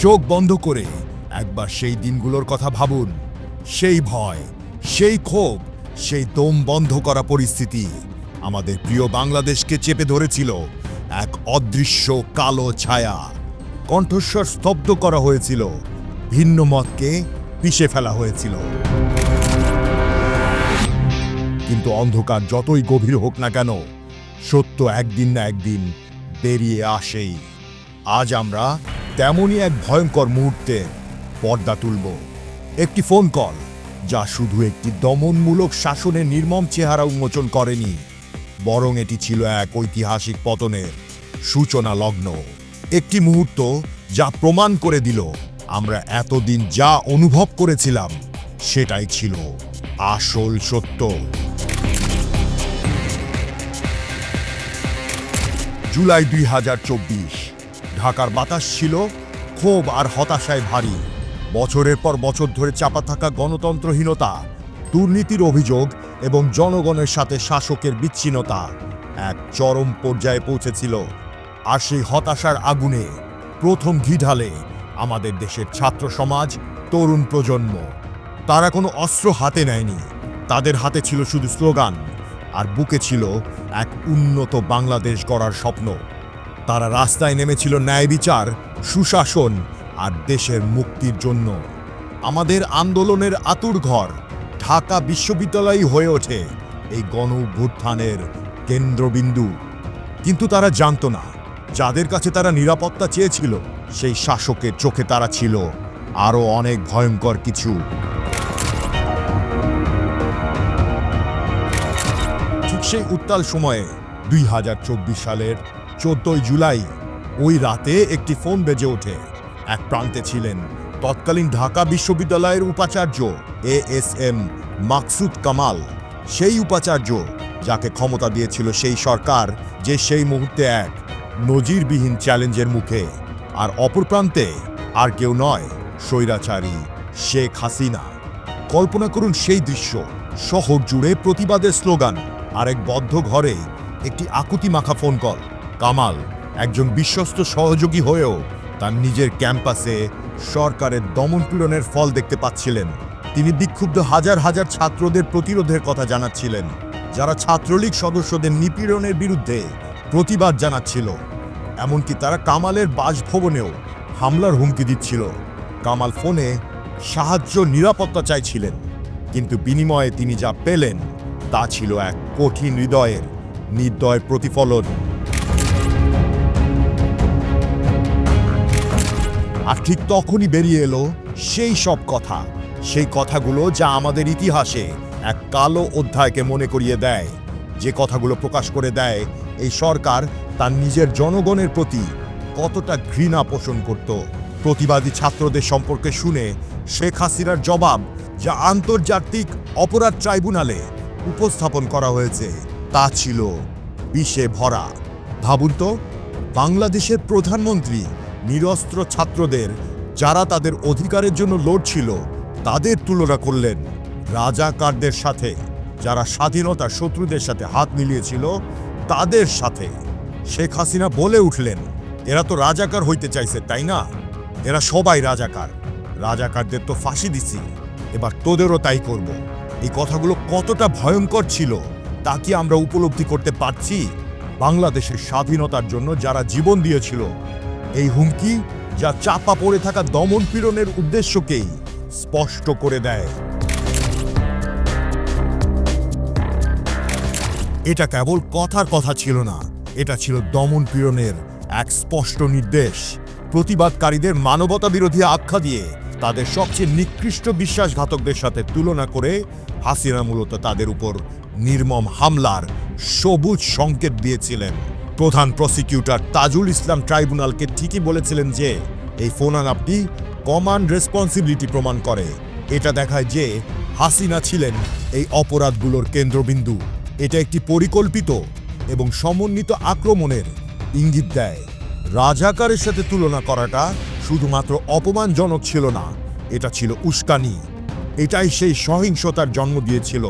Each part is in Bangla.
চোখ বন্ধ করে একবার সেই দিনগুলোর কথা ভাবুন। সেই ভয়, সেই ক্ষোভ, সেই দম বন্ধ করা পরিস্থিতি আমাদের প্রিয় বাংলাদেশকে চেপে ধরেছিল এক অদৃশ্য কালো ছায়া। কণ্ঠস্বর স্তব্ধ করা হয়েছিল, ভিন্ন মতকে পিষে ফেলা হয়েছিল। কিন্তু অন্ধকার যতই গভীর হোক না কেন, সত্য একদিন না একদিন বেরিয়ে আসেই। আজ আমরা তেমনই এক ভয়ঙ্কর মুহূর্তে পর্দা তুলব। একটি ফোন কল যা শুধু একটি দমনমূলক শাসনের নির্মম চেহারা উন্মোচন করেনি, বরং এটি ছিল এক ঐতিহাসিক পতনের সূচনা লগ্ন। একটি মুহূর্ত যা প্রমাণ করে দিল আমরা এতদিন যা অনুভব করেছিলাম, সেটাই ছিল আসল সত্য। জুলাই দুই হাজার চব্বিশ ঢাকার বাতাস ছিল ক্ষোভ আর হতাশায় ভারী। বছরের পর বছর ধরে চাপা থাকা গণতন্ত্রহীনতা, দুর্নীতির অভিযোগ এবং জনগণের সাথে শাসকের বিচ্ছিন্নতা এক চরম পর্যায়ে পৌঁছেছিল। আর সেই হতাশার আগুনে প্রথম ঘি ঢালে আমাদের দেশের ছাত্র সমাজ, তরুণ প্রজন্ম। তারা কোনো অস্ত্র হাতে নেয়নি। তাদের হাতে ছিল শুধু স্লোগান, আর বুকে ছিল এক উন্নত বাংলাদেশ গড়ার স্বপ্ন। তারা রাস্তায় নেমেছিল ন্যায় বিচার, সুশাসন আর দেশের মুক্তির জন্য। আমাদের আন্দোলনের আতুর ঘর ঢাকা বিশ্ববিদ্যালয় হয়ে ওঠে এই গণ অভ্যুত্থানের কেন্দ্রবিন্দু। কিন্তু তারা জানতো না, যাদের কাছে তারা নিরাপত্তা চেয়েছিল, সেই শাসকের চোখে তারা ছিল আরও অনেক ভয়ঙ্কর কিছু। ঠিক সেই উত্তাল সময়ে দুই হাজার চব্বিশ সালের চোদ্দই জুলাই। ওই রাতে একটি ফোন বেজে ওঠে। এক প্রান্তে ছিলেন তৎকালীন ঢাকা বিশ্ববিদ্যালয়ের উপাচার্য A S M Maksud Kamal. সেই উপাচার্য যাকে ক্ষমতা দিয়েছিল সেই সরকার যে সেই মুহূর্তে এক নজিরবিহীন চ্যালেঞ্জের মুখে। আর অপর প্রান্তে আর কেউ নয়, স্বৈরাচারী শেখ হাসিনা। কল্পনা করুন সেই দৃশ্য, শহর জুড়ে প্রতিবাদের স্লোগান আর এক বদ্ধ ঘরে একটি আকুতি মাখা ফোন কল। কামাল একজন বিশ্বস্ত সহযোগী হয়েও তার নিজের ক্যাম্পাসে সরকারের দমনপীড়নের ফল দেখতে পাচ্ছিলেন। তিনি বিক্ষুব্ধ হাজার হাজার ছাত্রদের প্রতিরোধের কথা জানাচ্ছিলেন, যারা ছাত্রলীগ সদস্যদের নিপীড়নের বিরুদ্ধে প্রতিবাদ জানাচ্ছিল। এমনকি তারা কামালের বাসভবনেও হামলার হুমকি দিচ্ছিল। কামাল ফোনে সাহায্য নিরাপত্তা চাইছিলেন, কিন্তু বিনিময়ে তিনি যা পেলেন তা ছিল এক কঠিন হৃদয়ের নির্দয় প্রতিফলন। আর ঠিক তখনই বেরিয়ে এলো সেই সব কথা। সেই কথাগুলো যা আমাদের ইতিহাসে এক কালো অধ্যায়কে মনে করিয়ে দেয়। যে কথাগুলো প্রকাশ করে দেয়, এই সরকার তার নিজের জনগণের প্রতি কতটা ঘৃণা পোষণ করত। প্রতিবাদী ছাত্রদের সম্পর্কে শুনে শেখ হাসিনার জবাব যা আন্তর্জাতিক অপরাধ ট্রাইব্যুনালে উপস্থাপন করা হয়েছে, তা ছিল বিষে ভরা। ভাবুন তো, বাংলাদেশের প্রধানমন্ত্রী নিরস্ত্র ছাত্রদের যারা তাদের অধিকারের জন্য লড়ছিল, তাদের তুলনা করলেন রাজাকারদের সাথে। যারা স্বাধীনতা শত্রুদের সাথে হাত মিলিয়েছিল, তাদের সাথে। শেখ হাসিনা বলে উঠলেন, এরা তো রাজাকার হইতে চাইছে, তাই না? এরা সবাই রাজাকার। রাজাকারদের তো ফাঁসি দিছি। এবার তোদেরও তাই করব। এই কথাগুলো কতটা ভয়ঙ্কর ছিল, তা কি আমরা উপলব্ধি করতে পারছি? বাংলাদেশের স্বাধীনতার জন্য যারা জীবন দিয়েছিল এই হুমকি যা চাপা পড়ে থাকা দমন পীড়নের উদ্দেশ্যকেই স্পষ্ট করে দেয়। এটা কেবল কথার কথা ছিল না, এটা ছিল দমন পীড়নের এক স্পষ্ট নির্দেশ। প্রতিবাদকারীদের মানবতা বিরোধী আখ্যা দিয়ে তাদের সবচেয়ে নিকৃষ্ট বিশ্বাসঘাতকদের সাথে তুলনা করে হাসিনা মূলত তাদের উপর নির্মম হামলার সবুজ সংকেত দিয়েছিলেন। প্রধান প্রসিকিউটর তাজুল ইসলাম ট্রাইব্যুনালকে ঠিকই বলেছিলেন যে এই ফোন আপনি কমান্ড রেসপন্সিবিলিটি প্রমাণ করে। এটা দেখায় যে হাসিনা ছিলেন এই অপরাধগুলোর কেন্দ্রবিন্দু। এটা একটি পরিকল্পিত এবং সমন্বিত আক্রমণের ইঙ্গিত দেয়। রাজাকারের সাথে তুলনা করাটা শুধুমাত্র অপমানজনক ছিল না, এটা ছিল উস্কানি। এটাই সেই সহিংসতার জন্ম দিয়েছিল,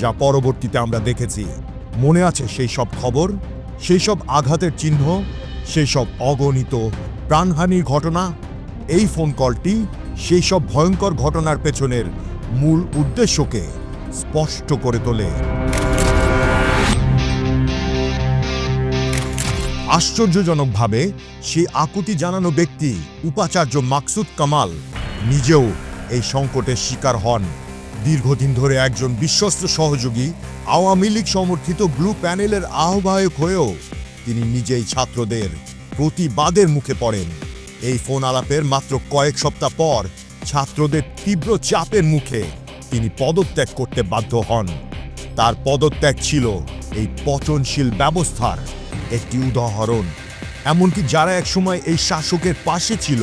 যা পরবর্তীতে আমরা দেখেছি। মনে আছে সেই সব খবর? সেই সব আঘাতের চিহ্ন সেই সব অগণিত প্রাণহানির ঘটনা, এই ফোন কলটি সেই সব ভয়ঙ্কর ঘটনার পেছনের মূল উদ্দেশ্যকে স্পষ্ট করে তোলে। আশ্চর্যজনকভাবে, সেই আকুতি জানানো ব্যক্তি উপাচার্য মাকসুদ কামাল নিজেও এই সংকটের শিকার হন। দীর্ঘদিন ধরে একজন বিশ্বস্ত সহযোগী আওয়ামী লীগ সমর্থিত ব্লু প্যানেলের আহ্বায়ক হয়েও তিনি নিজেই ছাত্রদের প্রতিবাদের মুখে পড়েন। এই ফোন আলাপের মাত্র কয়েক সপ্তাহ পর ছাত্রদের তীব্র চাপের মুখে তিনি পদত্যাগ করতে বাধ্য হন। তার পদত্যাগ ছিল এই পচনশীল ব্যবস্থার একটি উদাহরণ। এমনকি যারা একসময় এই শাসকের পাশে ছিল,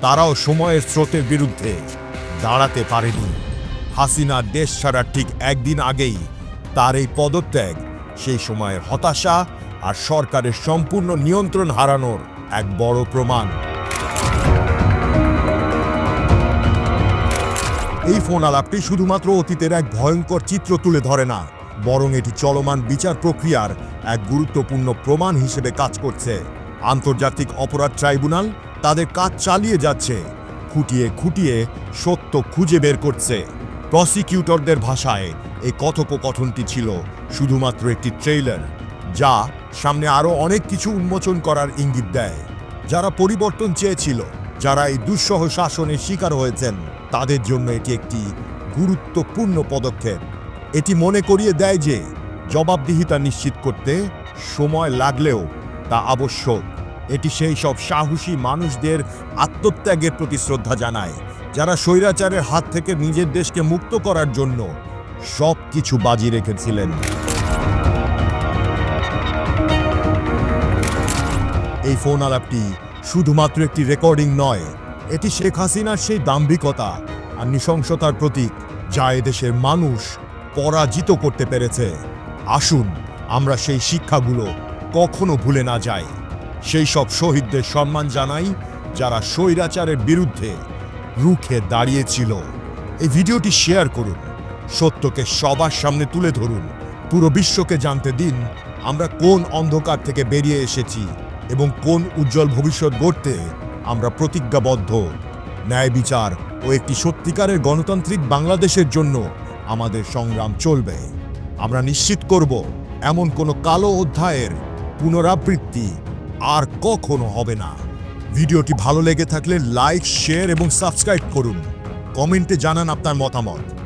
তারাও সময়ের স্রোতের বিরুদ্ধে দাঁড়াতে পারেনি। হাসিনা দেশ ছাড়ার ঠিক একদিন আগেই তার এই পদত্যাগ, সেই সময়ের হতাশা আর সরকারের সম্পূর্ণ নিয়ন্ত্রণ হারানোর এক বড় প্রমাণ। এই ফোন আলাপটি শুধুমাত্র অতীতের এক ভয়ঙ্কর চিত্র তুলে ধরে না, বরং এটি চলমান বিচার প্রক্রিয়ার এক গুরুত্বপূর্ণ প্রমাণ হিসেবে কাজ করছে। আন্তর্জাতিক অপরাধ ট্রাইব্যুনাল তাদের কাজ চালিয়ে যাচ্ছে, খুঁটিয়ে খুঁটিয়ে সত্য খুঁজে বের করছে। প্রসিকিউটরদের ভাষায় এই কথোপকথনটি ছিল শুধুমাত্র একটি ট্রেইলার, যা সামনে আরও অনেক কিছু উন্মোচন করার ইঙ্গিত দেয়। যারা পরিবর্তন চেয়েছিল, যারা এই দুঃসহ শাসনের শিকার হয়েছেন, তাদের জন্য এটি একটি গুরুত্বপূর্ণ পদক্ষেপ। এটি মনে করিয়ে দেয় যে, জবাবদিহিতা নিশ্চিত করতে সময় লাগলেও তা আবশ্যক। এটি সেই সব সাহসী মানুষদের আত্মত্যাগের প্রতি শ্রদ্ধা জানায়, যারা স্বৈরাচারের হাত থেকে নিজের দেশকে মুক্ত করার জন্য সব কিছু বাজি রেখেছিলেন। এই ফোন আলাপটি শুধুমাত্র একটি রেকর্ডিং নয়, এটি শেখ হাসিনার সেই দাম্ভিকতা আর নৃশংসতার প্রতীক যা এদেশের মানুষ পরাজিত করতে পেরেছে। আসুন, আমরা সেই শিক্ষাগুলো কখনো ভুলে না যাই। সেই সব শহীদদের সম্মান জানাই যারা স্বৈরাচারের বিরুদ্ধে রুখে দাঁড়িয়েছিল। এই ভিডিওটি শেয়ার করুন, সত্যকে সবার সামনে তুলে ধরুন, পুরো বিশ্বকে জানতে দিন আমরা কোন অন্ধকার থেকে বেরিয়ে এসেছি এবং কোন উজ্জ্বল ভবিষ্যৎ গড়তে আমরা প্রতিজ্ঞাবদ্ধ। ন্যায় বিচার ও একটি সত্যিকারের গণতান্ত্রিক বাংলাদেশের জন্য আমাদের সংগ্রাম চলবে। আমরা নিশ্চিত করব, এমন কোনো কালো অধ্যায়ের পুনরাবৃত্তি আর কখনো হবে না। ভিডিওটি ভালো লেগে থাকলে লাইক, শেয়ার এবং সাবস্ক্রাইব করুন। কমেন্টে জানান আপনার মতামত।